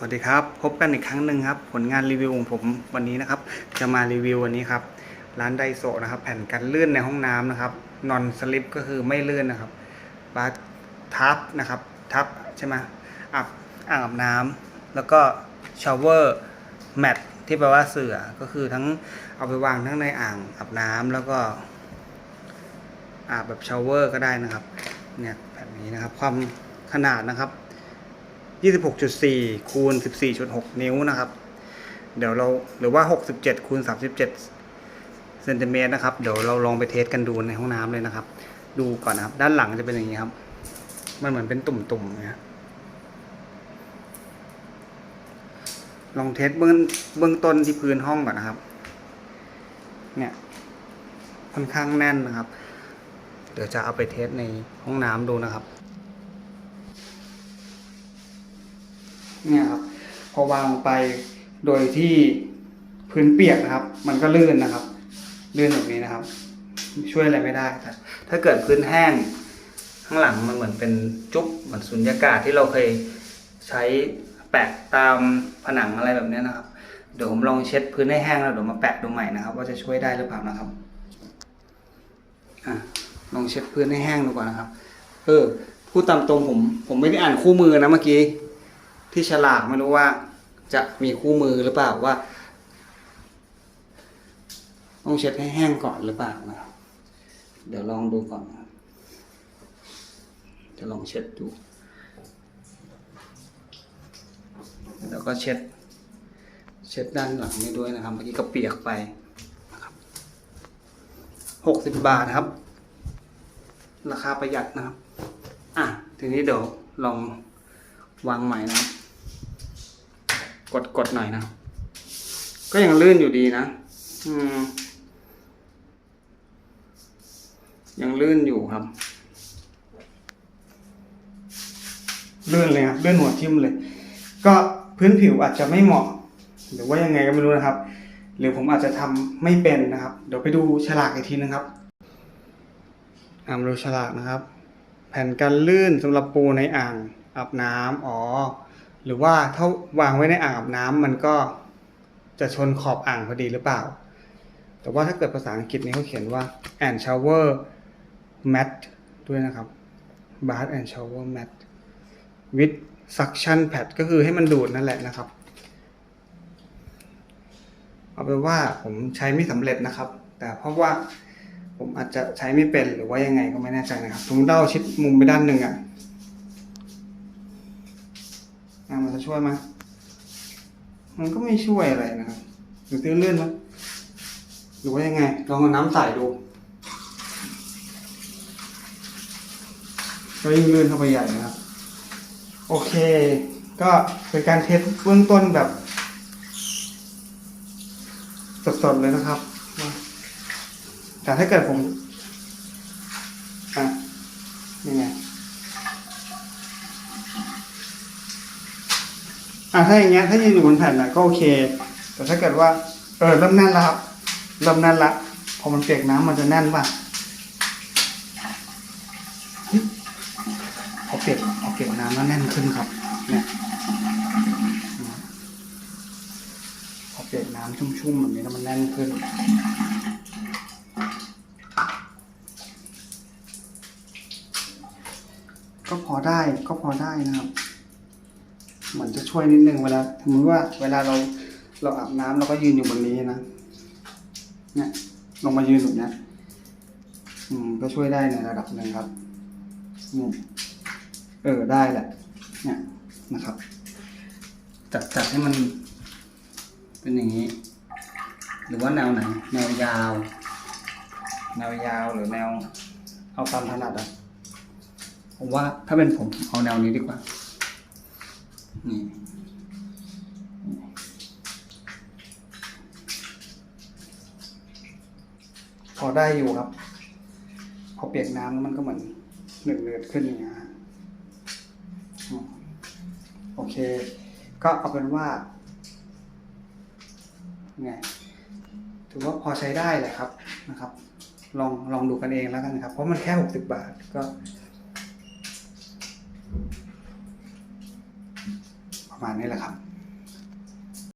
สวัสดีครับ พบกันอีกครั้งหนึ่งครับ ผลงานรีวิวของผมวันนี้นะครับ จะมารีวิววันนี้ครับ ร้านไดโซนะครับ แผ่นกันลื่นในห้องน้ำนะครับนอนสลิปก็คือไม่ลื่นนะครับบาร์ทับนะครับทับใช่ไหมอาบอ่างอาบน้ำแล้วก็ชาวเวอร์แมทที่แปลว่าเสือก็คือทั้งเอาไปวางทั้งในอ่างอาบน้ำแล้วก็อาบแบบชาวเวอร์ก็ได้นะครับเนี่ยแบบนี้นะครับ ความขนาดนะครับ 26.4 คูณ 14.6 นิ้วนะครับ เดี๋ยวเราหรือว่า 67 คูณ 37 เซนติเมตรนะครับ เดี๋ยวเราลองไปเทสกันดูในห้องน้ำเลยนะครับ ดูก่อนนะครับ ด้านหลังจะเป็นอย่างนี้ครับ มันเหมือนเป็นตุ่มๆนะลองเทสเบื้องเบื้องต้นที่พื้นห้องก่อนนะครับ เนี่ย ค่อนข้างแน่นนะครับ เดี๋ยวจะเอาไปเทสในห้องน้ำดูนะครับ เนี่ยครับ พอวางลงไปโดยที่พื้นเปียกนะครับ มันก็ลื่นนะครับ ลื่นแบบนี้นะครับ ช่วยอะไรไม่ได้แต่ถ้าเกิดพื้นแห้งข้างหลังมันเหมือนเป็นจุ๊บเหมือนสุญญากาศที่เราเคยใช้แปะตามผนังอะไรแบบนี้นะครับ เดี๋ยวผมลองเช็ดพื้นให้แห้งแล้วเดี๋ยวมาแปะดูใหม่นะครับ ว่าจะช่วยได้หรือเปล่านะครับอลองเช็ดพื้นให้แห้งดูก่อนนะครับ เออพูดตามตรงผม ผมไม่ได้อ่านคู่มือนะเมื่อกี้ ที่ฉลากไม่รู้ว่าจะมีคู่มือหรือเปล่าว่า ต้องเช็ดให้แห้งก่อนหรือเปล่านะครับเดี๋ยวลองดูก่อนนะจะลองเช็ดดู แล้วก็เช็ด เช็ดด้านหลังนี้ด้วยนะครับ เมื่อกี้ก็เปียกไปหกสิบบาทครับ ราคาประหยัดนะครับ อะ ทีนี้เดี๋ยวลองวางใหม่นะครับ กดกดหน่อยนะ ก็ยังลื่นอยู่ดีนะ อืม ยังลื่นอยู่ครับ ลื่นเลยครับลื่นหัวทิ่มเลย ก็พื้นผิวอาจจะไม่เหมาะ หรือว่ายังไงก็ไม่รู้นะครับ หรือผมอาจจะทำไม่เป็นนะครับ เดี๋ยวไปดูฉลากอีกทีนึงครับอ่ามาดูฉลากนะครับ แผ่นกันลื่นสำหรับปูในอ่างอาบน้ำอ๋อ หรือว่าถ้าวางไว้ในอ่างอาบน้ำมันก็จะชนขอบอ่างพอดีหรือเปล่า แต่ว่าถ้าเกิดภาษาอังกฤษนี้เขาเขียนว่า and shower mat ด้วยนะครับ bath and shower mat with suction pad ก็คือให้มันดูดนั่นแหละนะครับ เอาเป็นว่าผมใช้ไม่สำเร็จนะครับ แต่เพราะว่าผมอาจจะใช้ไม่เป็นหรือว่ายังไงก็ไม่แน่ใจนะครับถุงเด้าชิดมุมไปด้านหนึ่งอะ่ะ จะช่วยไหมมันก็ไม่ช่วยอะไรนะครับหรือตื้อเลื่อนไหมหรือว่ายังไง ลองเอาน้ำใส่ดูก็ยิ่งลื่นเข้าไปใหญ่นะครับ โอเค ก็เป็นการเทสเบื้องต้นแบบ สดๆเลยนะครับ แต่ถ้าเกิดผม อะยังไง อะถ้าอย่างเงี้ยถ้ายืนอยู่บนแผ่นนะก็โอเค แต่ถ้าเกิดว่า เออเริ่มแน่นแล้วครับเริ่มแน่นละพอมันเปียกน้ำมันจะแน่นป่ะเฮ้ยพอเปียกพอเปียกน้ำแล้วแน่นขึ้นครับ เนี่ยพอเปียกน้ำชุ่มๆแบบนี้แล้วมันแน่นขึ้นก็พอได้ก็พอได้นะครับ เหมือนจะช่วยนิดนึงเวลาสมมติว่าเวลาเราเราอาบน้ำเราก็ยืนอยู่บนนี้นะเนี่ยลงมายืนแบบเนี้ยอืมก็ช่วยได้ในระดับหนึ่งครับเนี่เออได้แหละ เนี่ยนะครับ จัดจัดให้มัน เป็นอย่างนี้ หรือว่าแนวไหน แนวยาว แนวยาวหรือแนว เอาตามถนัดอะผมว่าถ้าเป็นผมเอาแนวนี้ดีกว่า นี่พอได้อยู่ครับ พอเปียกน้ำมันก็เหมือนหนืดเนืดๆขึ้นอย่างเงี้ยโอเค ก็เอาเป็นว่าไงถือว่าพอใช้ได้แหละครับนะครับ ลองลองดูกันเองแล้วกันนะครับ เพราะมันแค่หกสิบบาทก็ ประมาณนี้แหละครับ